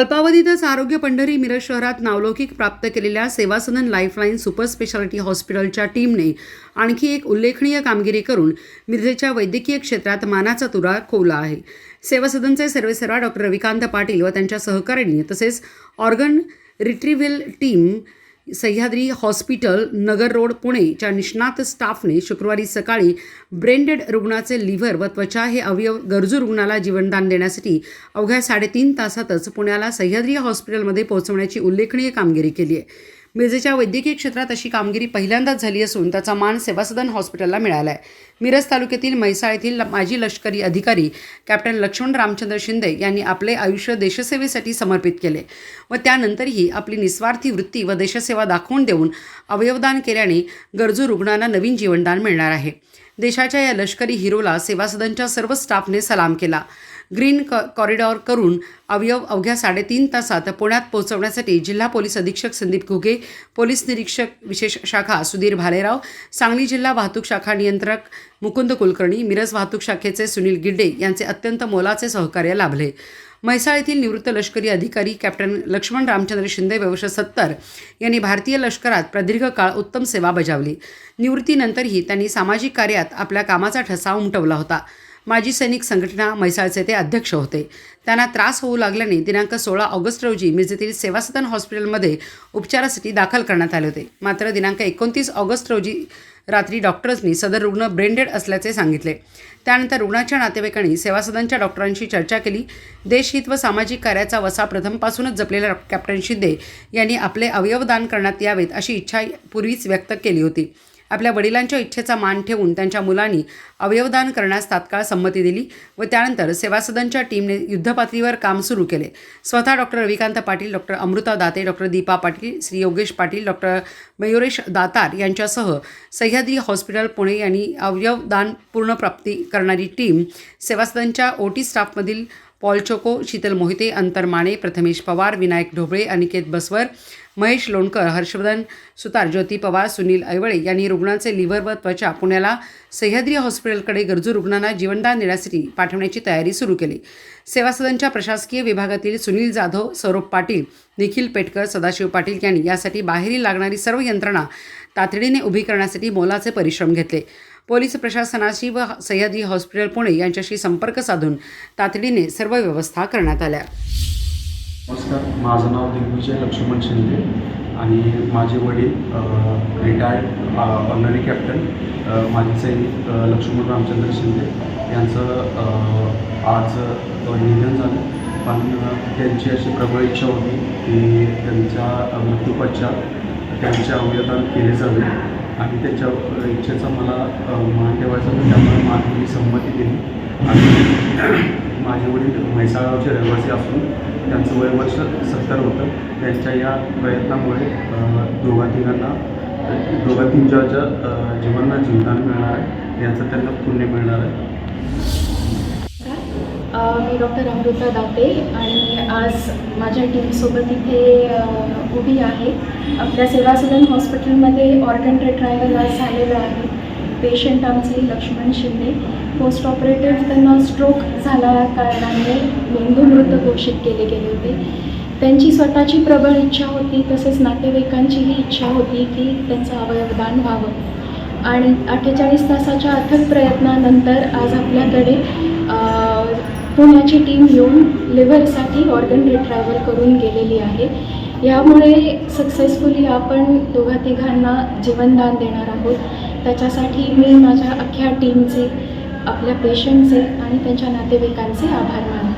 अल्पावधीतच आरोग्य पंढरी मिरज शहरात नावलौकिक प्राप्त केलेल्या सेवासदन लाईफलाईन सुपर स्पेशालिटी हॉस्पिटलच्या टीमने आणखी एक उल्लेखनीय कामगिरी करून मिरजेच्या वैद्यकीय क्षेत्रात मानाचा तुरा खोवला आहे. सेवासदनचे सर्वेसर्वा डॉक्टर रविकांत पाटील व त्यांच्या सहकाऱ्यांनी तसेच organ retrieval team Sahyadri hospital Nagar road पुणेच्या निष्णात स्टाफने शुक्रवारी सकाळी ब्रेंडेड रुग्णाचे लिव्हर व त्वचा हे अवयव गरजू रुग्णाला जीवनदान देण्यासाठी अवघ्या साडेतीन तासातच पुण्याला सह्याद्री हॉस्पिटलमध्ये पोहोचवण्याची उल्लेखनीय कामगिरी केली आहे. मिरजेच्या वैद्यकीय क्षेत्रात अशी कामगिरी पहिल्यांदाच झाली असून त्याचा मान सेवासदन हॉस्पिटलला मिळाला आहे मिरज तालुक्यातील म्हैसाळ येथील माजी लष्करी अधिकारी कॅप्टन लक्ष्मण रामचंद्र शिंदे यांनी आपले आयुष्य देशसेवेसाठी समर्पित केले व त्यानंतरही आपली निस्वार्थी वृत्ती व देशसेवा दाखवून देऊन अवयवदान केल्याने गरजू रुग्णांना नवीन जीवनदान मिळणार आहे. देशाच्या या लष्करी हिरोला सेवासदनच्या सर्व स्टाफने सलाम केला. ग्रीन क कॉरिडॉर करून अवयव अवघ्या साडेतीन तासात पुण्यात पोहोचवण्यासाठी जिल्हा पोलीस अधीक्षक संदीप घुगे पोलीस निरीक्षक विशेष शाखा सुधीर भालेराव सांगली जिल्हा वाहतूक शाखा नियंत्रक मुकुंद कुलकर्णी मिरज वाहतूक शाखेचे सुनील गिड्डे यांचे अत्यंत मोलाचे सहकार्य लाभले. म्हैसाळ येथील निवृत्त लष्करी अधिकारी कॅप्टन लक्ष्मण रामचंद्र शिंदे व्यवश सत्तर यांनी भारतीय लष्करात प्रदीर्घ काळ उत्तम सेवा बजावली. निवृत्तीनंतरही त्यांनी सामाजिक कार्यात आपल्या कामाचा ठसा उमटवला होता. माजी सैनिक संघटना म्हैसाळचे ते अध्यक्ष होते. त्यांना त्रास होऊ लागल्याने दिनांक सोळा ऑगस्ट रोजी मिरजेतील सेवासदन हॉस्पिटलमध्ये उपचारासाठी दाखल करण्यात आले होते. मात्र दिनांक एकोणतीस ऑगस्ट रोजी रात्री डॉक्टर्सनी सदर रुग्ण ब्रेनडेड असल्याचे सांगितले. त्यानंतर रुग्णाच्या नातेवाईकांनी सेवासदनच्या डॉक्टरांशी चर्चा केली. देशहित व सामाजिक कार्याचा वसा प्रथमपासूनच जपलेल्या कॅप्टन शिंदे यांनी आपले अवयव दान करण्यात यावेत अशी इच्छा पूर्वीच व्यक्त केली होती. आपल्या वडिलांच्या इच्छेचा मान ठेवून त्यांच्या मुलांनी अवयवदान करण्यास तात्काळ संमती दिली व त्यानंतर सेवासदनच्या टीमने युद्धपातळीवर काम सुरू केले. स्वतः doctor Ravikant Patil doctor Amruta Date doctor Deepa Patil Shri Yogesh Patil doctor Mayuresh Datar यांच्यासह सह्याद्री हॉस्पिटल पुणे यांनी अवयवदान पूर्णप्राप्ती करणारी टीम सेवासदनच्या ओटी स्टाफमधील पॉल चोको शीतल मोहिते अंतर माने प्रथमेश पवार विनायक ढोबळे अनिकेत बसवर महेश लोणकर हर्षवर्धन सुतार ज्योती पवार सुनील ऐवळे यांनी रुग्णांचे लिव्हर व त्वचा पुण्याला सह्याद्री हॉस्पिटलकडे गरजू रुग्णांना जीवनदान देण्यासाठी पाठवण्याची तयारी सुरू केली. सेवासदनच्या प्रशासकीय विभागातील सुनील जाधव सौरभ पाटील निखिल पेटकर सदाशिव पाटील यांनी यासाठी बाहेरील लागणारी सर्व यंत्रणा तातडीने उभी करण्यासाठी मोलाचे परिश्रम घेतले. पोलीस प्रशासनाशी व सह्याद्री हॉस्पिटल पुणे यांच्याशी संपर्क साधून तातडीने सर्व व्यवस्था करण्यात आल्या. नमस्कार. माझं नाव दिग्विजय लक्ष्मण शिंदे आणि माझे वडील रिटायर्ड ऑनरी कॅप्टन माझे सैनिक लक्ष्मण रामचंद्र शिंदे यांचं आज निधन झालं. पण त्यांची अशी प्रबळ इच्छा होती की त्यांच्या मृत्यूपश्चात त्यांचे अवयदान केले जावे. आणि त्याच्या इच्छेचा मला मान ठेवायचा होता त्यामुळे माझी मी संमती दिली. आणि माझे वडील म्हैसाळगावचे रहिवासी असून त्यांचं वय वर्ष सत्तर होतं. त्यांच्या या प्रयत्नामुळे दोघा तिघांना दोघा तीनच्या जीवनांना जीवदान मिळणार आहे. याचं त्यांना पुण्य मिळणार आहे. मी डॉक्टर अमृता दाते आणि आज माझ्या टीमसोबत इथे उभी आहे. आपल्या सेवासदन हॉस्पिटलमध्ये ऑर्गन रिट्रायवल आज झालेलं आहे. पेशंट आमचे लक्ष्मण शिंदे. पोस्ट ऑपरेटिव्ह त्यांना स्ट्रोक झाला कारणाने मेंदू मृत घोषित केले गेले होते. त्यांची स्वतःची प्रबळ इच्छा होती तसेच नातेवाईकांचीही इच्छा होती की त्यांचं अवयवदान व्हावं. आणि अठ्ठेचाळीस तासाच्या अथक प्रयत्नानंतर आज आपल्याकडे पुण्याची टीम येऊन लिव्हरसाठी ऑर्गन रिट्रायवल करून गेलेली आहे. यामुळे सक्सेसफुली आपण दोघा तिघांना जीवनदान देणार आहोत. त्याच्यासाठी मी माझ्या अख्ख्या टीमचे आपल्या पेशंटचे आणि त्यांच्या नातेवाईकांचे आभार मानतो.